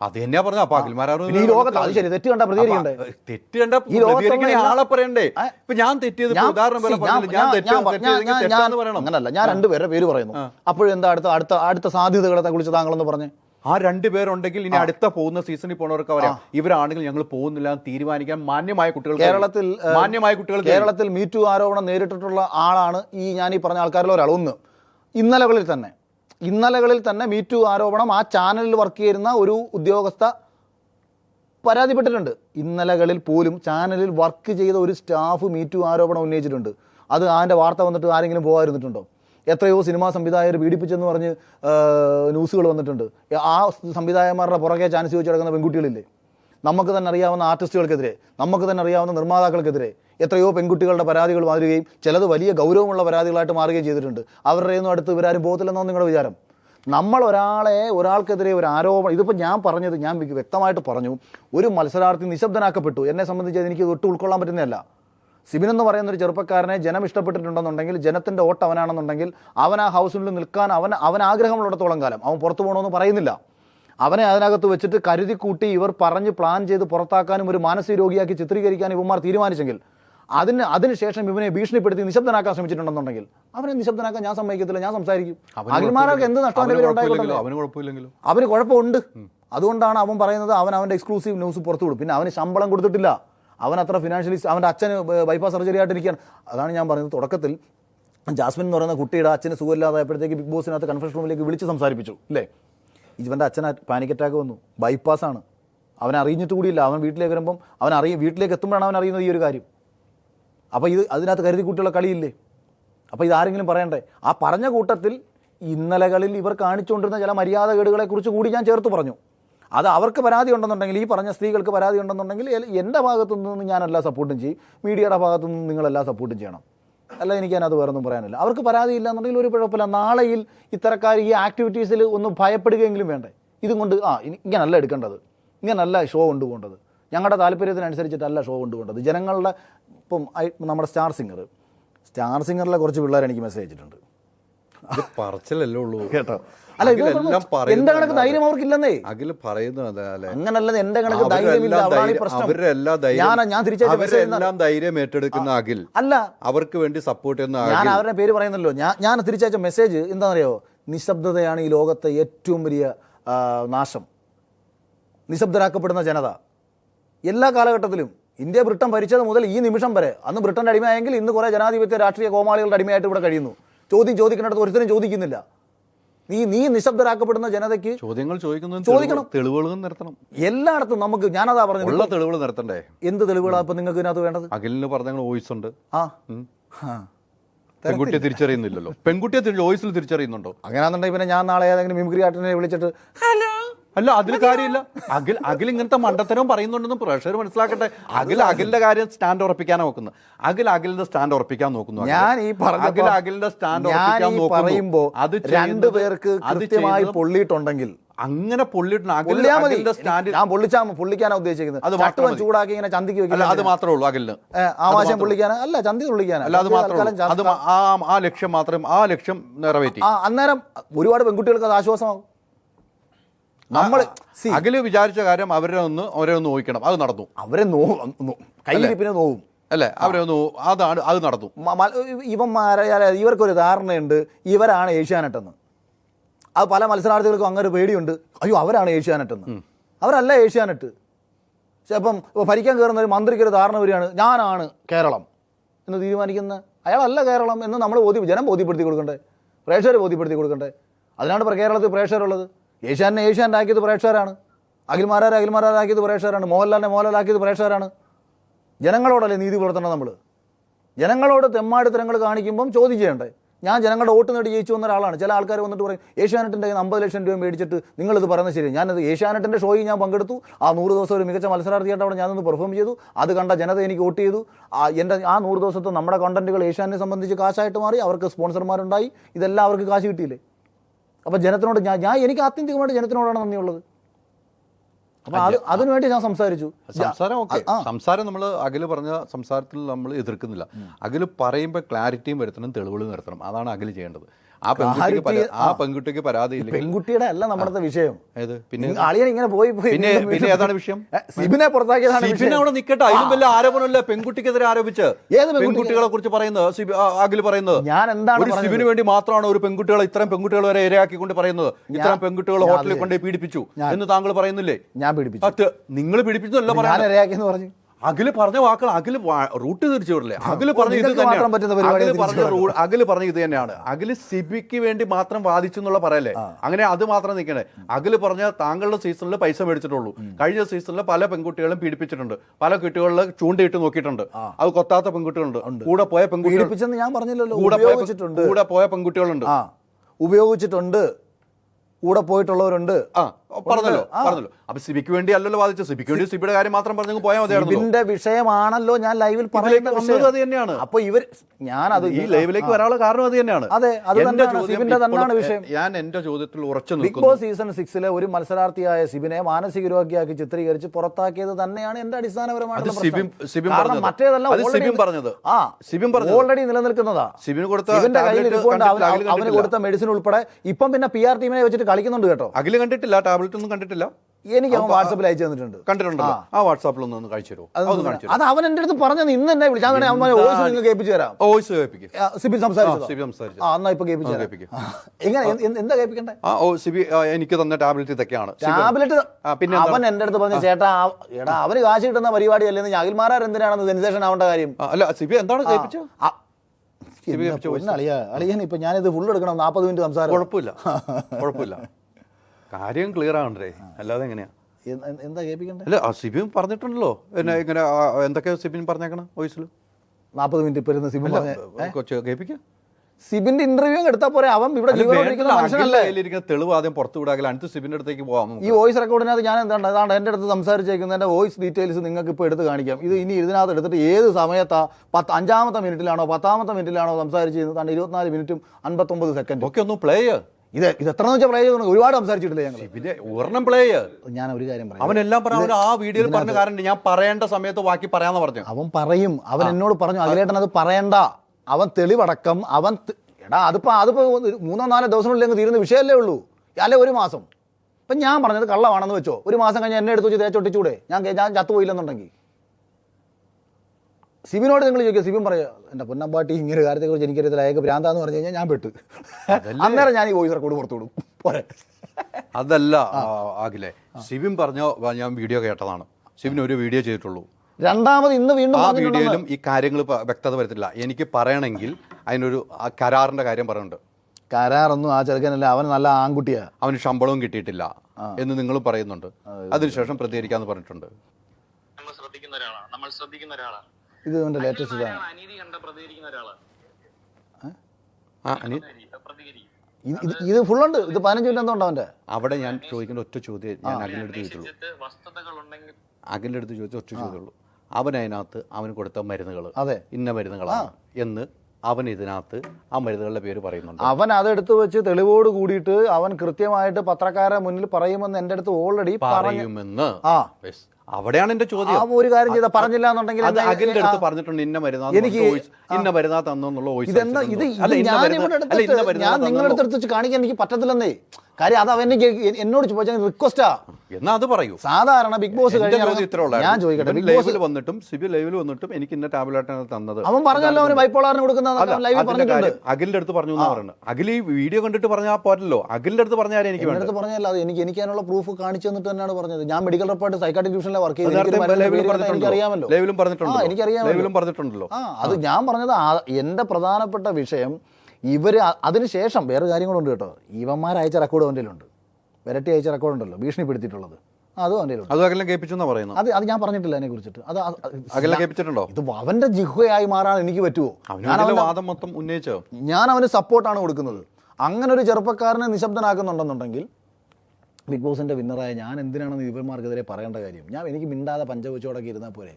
അത് തന്നെയാ പറഞ്ഞ അപ്പൊ അഖിൽമാരാറ് പിന്നെ ഈ ലോകത്ത് അത് ശരി തെറ്റ് കണ്ട പ്രതികരിക്കണ്ടേ തെറ്റ് കണ്ട ഈ ആളെ പറയണ്ടേ? ഇപ്പൊ ഞാൻ തെറ്റിയത് ഉദാഹരണം അങ്ങനല്ല ഞാൻ രണ്ടുപേരുടെ പേര് പറയുന്നു. അപ്പോഴെന്താ എന്താ അടുത്ത അടുത്ത അടുത്ത സാധ്യതകളെ കുറിച്ച് താങ്കളെന്ന് പറഞ്ഞു. ആ രണ്ട് പേരുണ്ടെങ്കിൽ ഇനി അടുത്ത പോകുന്ന സീസണിൽ പോണവർക്ക് പറയാം ഇവരാണെങ്കിൽ ഞങ്ങൾ പോകുന്നില്ല തീരുമാനിക്കാൻ മാന്യമായ കുട്ടികൾ കേരളത്തിൽ മാന്യമായ കുട്ടികൾ കേരളത്തിൽ മീറ്റു ആരോപണം നേരിട്ടിട്ടുള്ള ആളാണ് ഈ ഞാൻ ഈ പറഞ്ഞ ആൾക്കാരിൽ ഒരാൾ. ഒന്ന് ഇന്നലകളിൽ തന്നെ ഇന്നലകളിൽ തന്നെ മീറ്റു ആരോപണം ആ ചാനലിൽ വർക്ക് ചെയ്യുന്ന ഒരു ഉദ്യോഗസ്ഥ പരാതിപ്പെട്ടിട്ടുണ്ട്. ഇന്നലകളിൽ പോലും ചാനലിൽ വർക്ക് ചെയ്ത ഒരു സ്റ്റാഫ് മീറ്റു ആരോപണം ഉന്നയിച്ചിട്ടുണ്ട്. അത് അതിന്റെ വാർത്ത വന്നിട്ട് ആരെങ്കിലും പോകാതിരുന്നിട്ടുണ്ടോ? എത്രയോ സിനിമാ സംവിധായകർ പീഡിപ്പിച്ചെന്ന് പറഞ്ഞ് ന്യൂസുകൾ വന്നിട്ടുണ്ട്. ആ സംവിധായകന്മാരുടെ പുറകെ ചാൻസ് ചോദിച്ചു കിടക്കുന്ന പെൺകുട്ടികളില്ലേ? നമുക്ക് തന്നെ അറിയാവുന്ന ആർട്ടിസ്റ്റുകൾക്കെതിരെ നമുക്ക് തന്നെ അറിയാവുന്ന നിർമ്മാതാക്കൾക്കെതിരെ എത്രയോ പെൺകുട്ടികളുടെ പരാതികൾ മാറുകയും ചിലത് വലിയ ഗൗരവമുള്ള പരാതികളായിട്ട് മാറുകയും ചെയ്തിട്ടുണ്ട്. അവരുടെ ഒന്നും അടുത്ത് ഇവരാരും പോകത്തില്ലെന്നോ നിങ്ങളുടെ വിചാരം. നമ്മൾ ഒരാളെ ഒരാൾക്കെതിരെ ഒരു ആരോപണം ഇതിപ്പോൾ ഞാൻ പറഞ്ഞത് ഞാൻ വ്യക്തമായിട്ട് പറഞ്ഞു ഒരു മത്സരാർത്ഥി നിശബ്ദനാക്കപ്പെട്ടു. എന്നെ സംബന്ധിച്ച് എനിക്ക് ഒട്ടും ഉൾക്കൊള്ളാൻ പറ്റുന്നതല്ല. സിബിൻ എന്ന് പറയുന്ന ഒരു ചെറുപ്പക്കാരനെ ജനം ഇഷ്ടപ്പെട്ടിട്ടുണ്ടെന്നുണ്ടെങ്കിൽ ജനത്തിന്റെ വോട്ട് അവനാണെന്നുണ്ടെങ്കിൽ അവൻ ആ ഹൗസിനുള്ളിൽ നിൽക്കാൻ അവൻ അവൻ ആഗ്രഹമുള്ളിടത്തോളം കാലം. അവൻ പുറത്തു പോകണമെന്ന് പറയുന്നില്ല. അവനെ അതിനകത്ത് വെച്ചിട്ട് കരുതി കൂട്ടി ഇവർ പറഞ്ഞ് പ്ലാൻ ചെയ്ത് പുറത്താക്കാനും ഒരു മാനസിക രോഗിയാക്കി ചിത്രീകരിക്കാനും ഇവന്മാർ തീരുമാനിച്ചെങ്കിൽ അതിന് അതിനുശേഷം ഇവനെ ഭീഷണിപ്പെടുത്തി നിശബ്ദനാക്കാൻ ശ്രമിച്ചിട്ടുണ്ടെന്നുണ്ടെങ്കിൽ അവനെ നിശബ്ദനാക്കാൻ ഞാൻ സമ്മതിക്കത്തില്ല ഞാൻ സംസാരിക്കും. അഖിൽമാർക്ക് എന്ത് നഷ്ടം അവന് കുഴപ്പമുണ്ട്. അതുകൊണ്ടാണ് അവൻ പറയുന്നത് അവൻ അവന്റെ എക്സ്ക്ലൂസീവ് ന്യൂസ് പുറത്തു വിടും. പിന്നെ അവന് ശമ്പളം കൊടുത്തിട്ടില്ല. അവൻ അത്ര ഫിനാൻഷ്യലി അവന്റെ അച്ഛന് ബൈപ്പാസ് സർജറി ആയിട്ടിരിക്കുകയാണ്. അതാണ് ഞാൻ പറയുന്നത്. തുടക്കത്തിൽ ജാസ്മിൻ എന്ന് പറയുന്ന കുട്ടിയുടെ അച്ഛന് സുഖമില്ലാതായപ്പോഴത്തേക്ക് ബിഗ് ബോസിനകത്ത് കൺഫറൻസ് റൂമിലേക്ക് വിളിച്ച് സംസാരിപ്പിച്ചു അല്ലേ ഇവന്റെ അച്ഛൻ പാനിക് അറ്റാക്ക് വന്നു. ബൈപ്പാസാണ് അവൻ അറിഞ്ഞിട്ട് കൂടിയില്ല. അവൻ വീട്ടിലേക്ക് വരുമ്പം അവൻ അറിയ വീട്ടിലേക്ക് എത്തുമ്പോഴാണ് അവൻ അറിയുന്നത് ഈ ഒരു കാര്യം. അപ്പോൾ ഇത് അതിനകത്ത് കരുതി കൂട്ടിയുള്ള കളിയില്ലേ? അപ്പോൾ ഇതാരെങ്കിലും പറയണ്ടേ? ആ പറഞ്ഞ കൂട്ടത്തിൽ ഇന്നലകളിൽ ഇവർ കാണിച്ചുകൊണ്ടിരുന്ന ചില മര്യാദകേടുകളെക്കുറിച്ച് കൂടി ഞാൻ ചേർത്ത് പറഞ്ഞു. അത് അവർക്ക് പരാതി ഉണ്ടെന്നുണ്ടെങ്കിൽ ഈ പറഞ്ഞ സ്ത്രീകൾക്ക് പരാതി ഉണ്ടെന്നുണ്ടെങ്കിൽ എന്റെ ഭാഗത്തു നിന്ന് ഞാൻ എല്ലാ സപ്പോർട്ടും ചെയ്യും. മീഡിയയുടെ ഭാഗത്തു നിന്ന് നിങ്ങളെല്ലാം സപ്പോർട്ടും ചെയ്യണം. അല്ല എനിക്ക് വേറൊന്നും പറയാനില്ല. അവർക്ക് പരാതി ഇല്ല എന്നുണ്ടെങ്കിൽ ഒരു കുഴപ്പമില്ല. നാളെയിൽ ഇത്തരക്കാർ ഈ ആക്ടിവിറ്റീസിൽ ഒന്ന് ഭയപ്പെടുകയെങ്കിലും വേണ്ടേ? ഇതും കൊണ്ട് ആ ഇങ്ങനല്ല എടുക്കേണ്ടത്. ഇങ്ങനല്ല ഷോ കൊണ്ടുപോകേണ്ടത്. ഞങ്ങളുടെ താല്പര്യത്തിനനുസരിച്ചിട്ടല്ല ഷോ കൊണ്ടുപോകേണ്ടത്. ജനങ്ങളുടെ ഇപ്പം നമ്മുടെ സ്റ്റാർ സിംഗർ സ്റ്റാർ സിംഗറിലെ കുറച്ച് പിള്ളേർ എനിക്ക് മെസ്സേജ് അയച്ചിട്ടുണ്ട് പറച്ചിലല്ലേ ഉള്ളൂ. കേട്ടോ? അല്ല എന്റെ കണക്ക് ധൈര്യം അവർക്കില്ലെന്നേ? അഖിൽ പറയുന്നത് അല്ലേ? അങ്ങനല്ല എന്റെ കണക്ക് ധൈര്യമില്ല. ഞാൻ ഞാൻ തിരിച്ചയച്ച ധൈര്യം ഏറ്റെടുക്കുന്ന അഖിൽ. അല്ല. അവർക്ക് വേണ്ടി സപ്പോർട്ട് ചെയ്യുന്ന ഞാൻ അവരുടെ പേര് പറയുന്നല്ലോ. ഞാൻ ഞാൻ തിരിച്ചയച്ച മെസ്സേജ് എന്താണെന്നറിയോ? നിശബ്ദതയാണ് ഈ ലോകത്തെ ഏറ്റവും വലിയ നാശം. നിശബ്ദരാക്കപ്പെടുന്ന ജനത. എല്ലാ കാലഘട്ടത്തിലും ഇന്ത്യ ബ്രിട്ടൻ ഭരിച്ചത് മുതൽ ഈ നിമിഷം വരെ അന്ന് ബ്രിട്ടന്റെ അടിമയായെങ്കിൽ ഇന്ന് കുറേ ജനാധിപത്യ രാഷ്ട്രീയ കോമാളികളുടെ അടിമയായിട്ട് ഇവിടെ കഴിയുന്നു. ചോദ്യം ചോദിക്കുന്നിടത്ത് ഒരുത്തരും ചോദിക്കുന്നില്ല. നീ നീ നിശബ്ദരാക്കപ്പെടുന്ന ജനതയ്ക്ക് ചോദ്യങ്ങൾ ചോദിക്കുന്നു ചോദിക്കണം. തെളിവുകളും നിർത്തണം. എല്ലായിടത്തും നമുക്ക് ഞാനതാ പറഞ്ഞു തെളിവുകൾ നിർത്തണ്ടേ? എന്ത് തെളിവുകളാണ് ഇപ്പൊ നിങ്ങൾക്ക് ഇതിനകത്ത് വേണ്ടത്? അഖിലിന് പറഞ്ഞ വോയിസ് ഉണ്ട്. ആ. പെൺകുട്ടിയെ തിരിച്ചറിയുന്നില്ലല്ലോ. പെൺകുട്ടിയെ വോയിസിൽ തിരിച്ചറിയുന്നുണ്ടോ? അങ്ങനെയാണെന്നുണ്ടെങ്കിൽ പിന്നെ ഞാൻ നാളെ ഏതെങ്കിലും മിമിക്രി ആർട്ടിനെ വിളിച്ചിട്ട് ഹലോ അല്ല അതിൽ കാര്യമില്ല. അഖിൽ അഖിൽ ഇങ്ങനത്തെ മണ്ടത്തരവും പറയുന്നുണ്ടെന്ന് പ്രഷർ മനസ്സിലാക്കട്ടെ. അഖിൽ അഖിലിന്റെ കാര്യം സ്റ്റാൻഡ് ഉറപ്പിക്കാൻ നോക്കുന്നത് അഖിൽ അഖിലിന്റെ സ്റ്റാൻഡ് ഉറപ്പിക്കാൻ നോക്കുന്നു ഞാൻ ഈ അഖിൽ അഖിലിന്റെ സ്റ്റാൻഡ് ഉറപ്പിക്കാൻ ഈ നോക്കുന്നു. പറയുമ്പോ അത് രണ്ടു പേർക്ക് കൃത്യമായി പൊള്ളിയിട്ടുണ്ടെങ്കിൽ അങ്ങനെ പൊള്ളിയിട്ടുണ്ട്. അഖിലിന്റെ സ്റ്റാൻഡ് ഞാൻ പൊള്ളിച്ചാ പൊള്ളിക്കാനാ ഉദ്ദേശിക്കുന്നത്. അത് മാത്രം ചട്ടുവൻ ചൂടാക്കി ഇങ്ങനെ ചന്തിക്ക് വെക്കില്ല അത് മാത്രമേ ഉള്ളൂ അഖിലിന്. ആവാശം പൊള്ളിക്കാനാ? അല്ല ചന്തി പൊള്ളിക്കാനാ. അല്ല അത് മാത്രമേ അത് ആ ലക്ഷ്യം മാത്രം ആ ലക്ഷ്യം നിറവേറ്റി. അന്നേരം ഒരുപാട് പെൺകുട്ടികൾക്ക് അത് ആശ്വാസമാകും. നമ്മൾ അഖിൽ വിചാരിച്ച കാര്യം അവരെ ഒന്ന് അവരെ ഒന്ന് നോക്കണം. അത് നടന്നു. അവരെ നോ നോ- കയ്യിരിപ്പിന് നോവും. അല്ലേ? അവരെ ഒന്ന് അതാണ് അത് നടന്നു. ഇവന്മാരെ ഇവർക്കൊരു ധാരണയുണ്ട്. ഇവരാണ് ഏഷ്യാനെറ്റ് എന്ന് അത് പല മത്സരാർത്ഥികൾക്കും അങ്ങനെ ഒരു പേടിയുണ്ട്. അയ്യോ അവരാണ് ഏഷ്യാനെറ്റ് എന്ന് അവരല്ല ഏഷ്യാനെറ്റ് ചിലപ്പം ഇപ്പൊ ഭരിക്കാൻ കയറുന്ന ഒരു മന്ത്രിക്ക് ഒരു ധാരണ വരികയാണ് ഞാനാണ് കേരളം എന്ന് തീരുമാനിക്കുന്ന അയാളല്ല കേരളം എന്ന് നമ്മൾ ബോധ്യ ജനം ബോധ്യപ്പെടുത്തി കൊടുക്കണ്ടേ? പ്രേക്ഷകർ ബോധ്യപ്പെടുത്തി കൊടുക്കണ്ടേ? അതിനാണ് കേരളത്തിൽ പ്രേക്ഷകരുള്ളത്. ഏഷ്യാനെ ഏഷ്യാനാക്കിയത് പ്രേക്ഷകരാണ്. അഖിൽമാരാരെ അഖിൽമാരാരാക്കിയത് പ്രേക്ഷകരാണ്. മോഹൻലാലിനെ മോഹൻലാലാക്കിയത് പ്രേക്ഷകരാണ്. ജനങ്ങളോടല്ലേ നീതി പുലർത്തണം നമ്മൾ ജനങ്ങളോട് തെമ്മാടിത്തരങ്ങൾ കാണിക്കുമ്പം ചോദ്യം ചെയ്യണ്ടേ? ഞാൻ ജനങ്ങളുടെ വോട്ട് നേടി ജയിച്ചു വന്ന ഒരാളാണ്. ചില ആൾക്കാർ വന്നിട്ട് പറയും ഏഷ്യാനെറ്റിന്റെ അമ്പത് ലക്ഷം രൂപ മേടിച്ചിട്ട് നിങ്ങളിത് പറയുന്നത് ശരി ഞാനത് ഏഷ്യാനെറ്റിന്റെ ഷോയിൽ ഞാൻ പങ്കെടുത്തു. ആ നൂറ് ദിവസം ഒരു മികച്ച മത്സരാർത്ഥിയായിട്ട് അവിടെ ഞാനൊന്ന് പെർഫോം ചെയ്തു. അത് കണ്ട ജനത എനിക്ക് വോട്ട് ചെയ്തു. എന്റെ ആ നൂറ് ദിവസത്തെ നമ്മുടെ കണ്ടന്റുകൾ ഏഷ്യാനെ സംബന്ധിച്ച് കാശായിട്ട് മാറി അവർക്ക് സ്പോൺസർമാരുണ്ടായി ഇതെല്ലാം അവർക്ക് കാശ് കിട്ടിയില്ലേ? അപ്പോൾ ജനത്തിനോട് ഞാൻ ഞാൻ എനിക്ക് ആത്യന്തികമായിട്ട് ജനത്തിനോടാണ് നന്ദിയുള്ളത്. അപ്പോൾ അത് അതിനുവേണ്ടി ഞാൻ സംസാരിച്ചു. സംസാരം ഓക്കെ. സംസാരം നമ്മൾ അഖിൽ പറഞ്ഞ സംസാരത്തിൽ നമ്മൾ എതിർക്കുന്നില്ല. അഖിൽ പറയുമ്പോൾ ക്ലാരിറ്റിയും വരുത്തണം തെളിവുകളും വരുത്തണം. അതാണ് അഖിൽ ചെയ്യേണ്ടത്. ആ പെൺകുട്ടിക്ക് ആ. പെൺകുട്ടിക്ക് പരാതി പെൺകുട്ടിയുടെ അല്ല നമ്മുടെ വിഷയം. പിന്നെ അളിയൻ ഇങ്ങനെ പോയി പോയി പിന്നെ പിന്നെ ഏതാണ് വിഷയം? സിബിനെ പുറത്താക്കിയതാണ് വിഷയം. അവിടെ നിൽക്കട്ടെ അതിലും വലിയ ആരോപണമല്ല. പെൺകുട്ടിക്കെതിരെ ആരോപിച്ച് ഏത് പെൺകുട്ടികളെ കുറിച്ച് പറയുന്നത്? അഖിൽ പറയുന്നത്. ഞാൻ എന്താണ് സിബിന് വേണ്ടി മാത്രമാണ് ഒരു പെൺകുട്ടികളെ ഇത്തരം പെൺകുട്ടികൾ വരെ ഇരയാക്കിക്കൊണ്ട് പറയുന്നത്. ഇത്തരം പെൺകുട്ടികൾ ഹോട്ടലിൽ കൊണ്ടുപോയി പീഡിപ്പിച്ചു. എന്ന് താങ്കൾ പറയുന്നില്ലേ? ഞാൻ പീഡിപ്പിച്ചു. നിങ്ങൾ ഇരയാക്കിയെന്ന് പറഞ്ഞു. അഖിൽ പറഞ്ഞ വാക്കുകൾ അഖിൽ റൂട്ട് തിരിച്ചു വിടില്ലേ അഖിൽ പറഞ്ഞ ഇത് തന്നെയാണ്. അഖിൽ പറഞ്ഞ ഇത് തന്നെയാണ്. അഖിൽ സിബിക്ക് വേണ്ടി മാത്രം വാദിച്ചു എന്നുള്ള പറയല്ലേ? അങ്ങനെ അത് മാത്രം നിൽക്കണേ. അഖിൽ പറഞ്ഞ താങ്കളുടെ സീസണിൽ പൈസ മേടിച്ചിട്ടുള്ളൂ. കഴിഞ്ഞ സീസണിൽ പല പെൺകുട്ടികളും പീഡിപ്പിച്ചിട്ടുണ്ട്. പല കുട്ടികളിൽ ചൂണ്ടയിട്ട് നോക്കിയിട്ടുണ്ട്. അത് കൊത്താത്ത പെൺകുട്ടികളുണ്ട്. കൂടെ പോയ പെൺകുട്ടികൾ ഞാൻ പറഞ്ഞില്ലല്ലോ. കൂടെ പോയ പെൺകുട്ടികളുണ്ട്. ഉപയോഗിച്ചിട്ടുണ്ട്. കൂടെ പോയിട്ടുള്ളവരുണ്ട്. ആ. പറഞ്ഞല്ലോ പറഞ്ഞല്ലോ. അപ്പൊ സിബിക്ക് വേണ്ടി അല്ലല്ലോ വാദിച്ചു സിബിക്ക് വേണ്ടി സിബിയുടെ കാര്യം മാത്രം പറഞ്ഞു പോയാൽ മതിയായിരുന്നു. ഇതിന്റെ വിഷയമാണല്ലോ ഞാൻ ലൈവിൽ പറയുന്ന വന്നത് അത് തന്നെയാണ്. അപ്പൊ ഇവർ ഞാൻ അത് ഈ ലൈവിലേക്ക് വരാനുള്ള കാരണം അത് തന്നെയാണ്. അതെ, അത് തന്നെയാണ്. സിബിന്റെ തന്നെയാണ് വിഷയം. ഞാൻ എന്റെ ചോദ്യത്തിൽ ഉറച്ചു ബിഗ് ബോസ് സീസൺ സിക്സിലെ ഒരു മത്സരാർത്ഥിയായ സിബിനെ മാനസിക രോഗിയാക്കി ചിത്രീകരിച്ച് പുറത്താക്കിയത് തന്നെയാണ് എന്റെ അടിസ്ഥാനപരമായിട്ടുള്ള. മറ്റേതെല്ലാം പറഞ്ഞത്. ആ സിബിൻ പറഞ്ഞു ഓൾറെഡി നിലനിൽക്കുന്നതാ. സിബിന് കൊടുത്ത സിബിന്റെ കയ്യിൽ അവന്. കൊടുത്ത മെഡിസിൻ ഉൾപ്പെടെ ഇപ്പം പിന്നെ പി ആർ ടീമിനെ വെച്ചിട്ട് കളിക്കുന്നുണ്ട് കേട്ടോ. അഖിൽ കണ്ടിട്ടില്ല ടാബ്ലറ്റ് ഒന്നും കണ്ടിട്ടില്ല. എനിക്ക് അവൻ വാട്സപ്പിൽ അയച്ചു തന്നിട്ടുണ്ട്. കണ്ടിട്ടുണ്ടോ ആ. വാട്സാപ്പിൽ ഒന്ന് കഴിച്ചു തരുമോ അത് അതൊന്ന് കാണിച്ചു അത് അവൻ എന്റെ അടുത്ത് പറഞ്ഞത് ഇന്ന് എന്നെ വിളിച്ചാൽ അവൻ വോയിസ് നിങ്ങൾക്ക് കേൾപ്പിച്ചു തരാം. വോയിസ് കേൾപ്പിക്കും സിബി സിബി സംസാരിച്ചു. ആ എന്നാ ഇപ്പൊ കേൾപ്പിച്ചു ആ, തരാം. കേൾപ്പിക്ക്. ആ, എങ്ങനെ എന്ത്- കേൾപ്പിക്കണ്ടേ ആ ഓ സിബി എനിക്ക് തന്ന ടാബ്ലറ്റ് ഇതൊക്കെയാണ്. സിബി- ടാബ്ലറ്റ് പിന്നെ അവൻ എന്റെ അടുത്ത് പറഞ്ഞു ചേട്ടാ എടാ അവന് കാശ് കിട്ടുന്ന പരിപാടി അല്ലെന്ന് അഖിൽമാരാർ എന്തിനാണെന്ന് സെൻസേഷൻ ആവേണ്ട കാര്യം. അല്ല സിബി എന്താണ് കേൾപ്പിച്ചത് അളിയാ അളിയൻ ഇപ്പൊ ഞാനിത് ഫുൾ എടുക്കണം. നാൽപ്പത് മിനിറ്റ് സംസാരം. കുഴപ്പമില്ല. കുഴപ്പമില്ല. കാര്യം ക്ലിയർ ആവണ്ടേ? അല്ലാതെ എങ്ങനെയാ? എന്താ കേൾപ്പിക്കണ്ടേ? അല്ല സിബിൻ പറഞ്ഞിട്ടുണ്ടല്ലോ. എന്നെ ഇങ്ങനെ എന്തൊക്കെയാ സിബിൻ പറഞ്ഞേക്കണം വോയിസിൽ നാൽപ്പത് മിനിറ്റ് ഇപ്പം ഇരുന്ന് സിബിൻ കേൾപ്പിക്കാം. സിബിന്റെ ഇന്റർവ്യൂ എടുത്താൽ പോരെ? അവൻ ഇവിടെ തെളിവ് ആദ്യം പുറത്തു വിടാകില്ല അടുത്ത് സിബിന്റെ അടുത്തേക്ക് പോകാം ഈ വോയിസ് റെക്കോർഡിനകത്ത് ഞാൻ എന്താണ് അതാണ് എന്റെ അടുത്ത് സംസാരിച്ചേക്കുന്നതിന്റെ വോയിസ് ഡീറ്റെയിൽസ് നിങ്ങൾക്ക് ഇപ്പോൾ എടുത്ത് കാണിക്കാം. ഇത് ഇനി ഇതിനകത്ത് എടുത്തിട്ട് ഏത് സമയത്താ? പത്ത് അഞ്ചാമത്തെ മിനിറ്റിലാണോ പത്താമത്തെ മിനിറ്റിലാണോ സംസാരിച്ചിരുന്നത്? ഇരുപത്തിനാല് മിനിറ്റും അൻപത്തൊമ്പത് സെക്കൻഡ് ഒക്കെ ഒന്ന് പ്ലേ ഇത് ഇത് എത്ര വെച്ചാൽ പ്ലേ ചെയ്തു ഒരുപാട് സംസാരിച്ചിട്ടില്ല ഞങ്ങൾ പിന്നെ ഒരെണ്ണം പ്ലേ ഞാൻ ഒരു കാര്യം പറയാം. അവനെല്ലാം പറഞ്ഞു ആ വീഡിയോയിൽ പറഞ്ഞ കാരണം ഞാൻ പറയേണ്ട സമയത്ത് ബാക്കി പറയാന്ന് പറഞ്ഞു. അവൻ പറയും. അവൻ എന്നോട് പറഞ്ഞു അഖിലേട്ടൻ അത് പറയണ്ട. അവൻ തെളിവടക്കം അവൻ എടാ അതിപ്പോ അതിപ്പോ മൂന്നോ നാലോ ദിവസമുള്ളിൽ അങ്ങ് തീരുന്ന വിഷയമല്ലേ ഉള്ളൂ. അല്ലെ ഒരു മാസം. ഇപ്പം ഞാൻ പറഞ്ഞത് കള്ളമാണെന്ന് വെച്ചോ. ഒരു മാസം കഴിഞ്ഞ് എന്നെ എടുത്ത് വെച്ച് തേച്ചൊട്ടിച്ചൂടെ? ഞാൻ ഞാൻ ചത്തുപോയില്ലെന്നുണ്ടെങ്കിൽ. സിബിനോട് നിങ്ങൾ ചോദിക്കുക സിബിൻ പറയുക എന്റെ പൊന്നമ്പാട്ടി ഇങ്ങനെ ഒരു കാര്യത്തെക്കുറിച്ച് എനിക്കറിയത്തില്ല. അയാൾക്ക് ഭ്രാന്താന്ന് പറഞ്ഞു കഴിഞ്ഞാൽ ഞാൻ പെട്ട്. അന്നേരം ഞാൻ ഈ വോയിസ് റെക്കോർഡ് പുറത്തു വിടും. പോരെ. അതല്ല ആകില്ലേ സിബിൻ പറഞ്ഞോ ഞാൻ വീഡിയോ കേട്ടതാണ്. സിബിൻ ഒരു വീഡിയോ ചെയ്തിട്ടുള്ളൂ. രണ്ടാമത് ഇന്ന് വീണ്ടും ആ വീഡിയോയിലും ഈ കാര്യങ്ങൾ വ്യക്തത വരുത്തില്ല. എനിക്ക് പറയണമെങ്കിൽ അതിനൊരു കരാറിന്റെ കാര്യം പറയുന്നുണ്ട്. കരാറൊന്നും ആ ചെറുക്കനല്ല അവൻ നല്ല ആൺകുട്ടിയാ. അവന് ശമ്പളവും കിട്ടിയിട്ടില്ല എന്ന് നിങ്ങൾ പറയുന്നുണ്ട്. അതിനുശേഷം പ്രതികരിക്കാന്ന് പറഞ്ഞിട്ടുണ്ട്. നമ്മൾ ശ്രദ്ധിക്കുന്ന ഒരാളാണ് നമ്മൾ ശ്രദ്ധിക്കുന്ന ഒരാളാണ് ഇത് ഇതിന്റെ ലേറ്റസ്റ്റ് ഇതാണ്. അനീതി കണ്ട പ്രതികരിക്കുന്ന ഒരാളാണ് ആ അനി പ്രതികരിക്കും ഇത് ഇത് ഇത് ഫുള്ളുണ്ട് ഇത് പതിനഞ്ച് മിനിറ്റ് എന്തോ ഉണ്ട് അവന്റെ അവിടെ ഞാൻ ചോദിക്കേണ്ട ഒറ്റ ചോദ്യം ഞാൻ അഖിലിന്റെ അടുത്ത് ചോദിച്ചുള്ളൂ. അന്വേഷിച്ചിട്ട് വസ്തുതകൾ ഉണ്ടെങ്കിൽ അഖിലിന്റെ അടുത്ത് ചോദിച്ച ഒറ്റ ചോദ്യമുള്ളൂ. അവൻ അതിനകത്ത് അവന് കൊടുത്ത മരുന്നുകൾ അതെ. ഇന്ന മരുന്നുകളാണ് എന്ന് അവൻ ഇതിനകത്ത് ആ മരുന്നുകളുടെ പേര് പറയുന്നുണ്ട്. അവൻ അതെടുത്ത് വെച്ച് തെളിവോട് കൂടിയിട്ട് അവൻ കൃത്യമായിട്ട് പത്രക്കാരെ മുന്നിൽ പറയുമെന്ന് എന്റെ അടുത്ത് ഓൾറെഡി പറയുമെന്ന്. ആ. അവിടെയാണ് എന്റെ ആ ചോദ്യം ഒരു കാര്യം ചെയ്താൽ പറഞ്ഞില്ല എന്നുണ്ടെങ്കിൽ അത് അഖിലിന്റെ അടുത്ത് പറഞ്ഞിട്ടുണ്ട് ഇന്ന മരുന്നാ എനിക്ക് ഇന്ന മരുന്നാ തന്നെന്നുള്ള എന്നുള്ള ഞാൻ നിങ്ങളുടെ അടുത്ത് കാണിക്കാൻ എനിക്ക് പറ്റത്തില്ലെന്നേ. കാര്യം അത് അവന് എന്നോട് ചോദിച്ചാൽ റിക്വസ്റ്റാ എന്നാ അത് പറയൂ. സാധാരണ ബിഗ് ബോസ് ഞാൻ ചോദിക്കട്ടെ ബിഗ് ബോസിൽ വന്നിട്ടും സിബി ലൈവിൽ വന്നിട്ടും എനിക്ക് ഇന്ന ടാബ്ലറ്റാണ് തന്നത്. അവൻ പറഞ്ഞല്ലോ അവന് ബൈപ്പോളാറിന് കൊടുക്കുന്ന ലൈവിൽ പറഞ്ഞിട്ടുണ്ട്. അഖിലിന്റെ അടുത്ത് പറഞ്ഞു എന്ന് പറയുന്നത് അഖിൽ ഈ വീഡിയോ കണ്ടിട്ട് പറഞ്ഞാൽ പോരല്ലോ. അഖിലിന്റെ അടുത്ത് പറഞ്ഞാൽ എനിക്ക് അടുത്ത് പറഞ്ഞല്ല അത് എനിക്ക് എനിക്ക് അതിനുള്ള പ്രൂഫ് കാണിച്ചു തന്നിട്ട് തന്നെയാണ് പറഞ്ഞത്. ഞാൻ മെഡിക്കൽ റിപ്പോർട്ട് സൈക്കാട്രി ഡിവിഷനിലെ വർക്ക് ചെയ്തിട്ടുണ്ട് ചെയ്ത് നേരത്തെ ലൈവിലും പറഞ്ഞിട്ടുണ്ടല്ലോ. ലൈവിലും പറഞ്ഞിട്ടുണ്ടല്ലോ. എനിക്കറിയാമല്ലോ. അത് ഞാൻ പറഞ്ഞത് എന്റെ പ്രധാനപ്പെട്ട വിഷയം ഇവർ അതിനുശേഷം വേറെ കാര്യങ്ങളുണ്ട് കേട്ടോ. ഇവന്മാർ അയച്ച റെക്കോർഡ് അവന്റെ ഉണ്ട് വിരട്ടി അയച്ച റെക്കോർഡ് ഉണ്ടല്ലോ ഭീഷണിപ്പെടുത്തിയിട്ടുള്ളത്. അതും അവന്റെ അത് കേൾപ്പിച്ചു പറയുന്നത്? അത് അത് ഞാൻ പറഞ്ഞിട്ടില്ല അതിനെ കുറിച്ചിട്ട്. അത് കേൾപ്പിച്ചിട്ടുണ്ടോ? ഇത് അവന്റെ ജിഹ്വയായി മാറാൻ എനിക്ക് പറ്റുമോ വാദം മൊത്തം ഉന്നയിച്ചോ? ഞാൻ അവന് സപ്പോർട്ടാണ് കൊടുക്കുന്നത്. അങ്ങനെ ഒരു ചെറുപ്പക്കാരനെ നിശബ്ദനാക്കുന്നുണ്ടെന്നുണ്ടെങ്കിൽ ബിഗ് ബോസിന്റെ വിന്നറായ ഞാൻ എന്തിനാണെന്ന് ഇവന്മാർക്കെതിരെ പറയേണ്ട കാര്യം. ഞാൻ എനിക്ക് മിണ്ടാതെ പഞ്ചവച്ചോടൊക്കെ ഇരുന്നാൽ പോരെ.